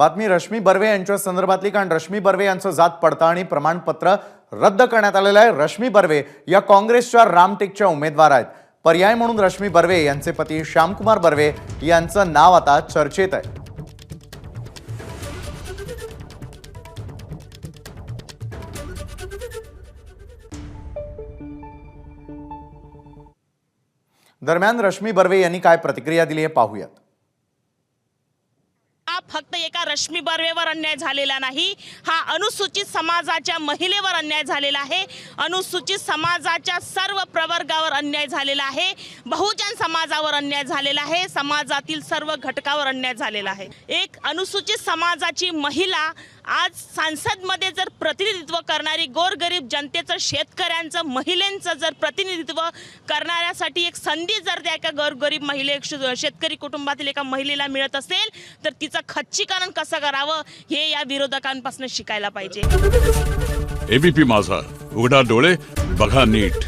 बातमी रश्मी बर्वे यांच्या संदर्भातली कारण रश्मी बर्वे यांचं जात पडताळणी प्रमाणपत्र रद्द करण्यात आलेलं आहे. रश्मी बर्वे या काँग्रेसच्या रामटेकच्या उमेदवार आहेत. पर्याय म्हणून रश्मी बर्वे यांचे पती श्यामकुमार बर्वे यांचं नाव आता चर्चेत आहे. दरम्यान रश्मी बर्वे यांनी काय प्रतिक्रिया दिली आहे पाहूयात. फक्त एका रश्मी बर्वेवर अन्याय झालेला नाही हा अनुसूचित समाजाच्या महिलेवर अन्याय झालेला आहे. अनुसूचित समाजाच्या सर्व प्रवर्गावर अन्याय झालेला आहे. बहुजन समाजावर अन्याय झालेला आहे. समाजातील सर्व घटकावर अन्याय झालेला आहे. एक अनुसूचित समाजाची महिला आज संसदमध्ये जर प्रतिनिधित्व करणारी गोरगरीब जनतेचं शेतकऱ्यांचं महिलांचं जर प्रतिनिधित्व करणाऱ्यासाठी एक संधी जर त्या एका गोरगरीब महिले शेतकरी कुटुंबातील एका महिलेला मिळत असेल तर तिचं खच्चीकरण कसं करावं हे या विरोधकांपासून शिकायला पाहिजे. एबीपी माझा. उघडा डोळे बघा नीट.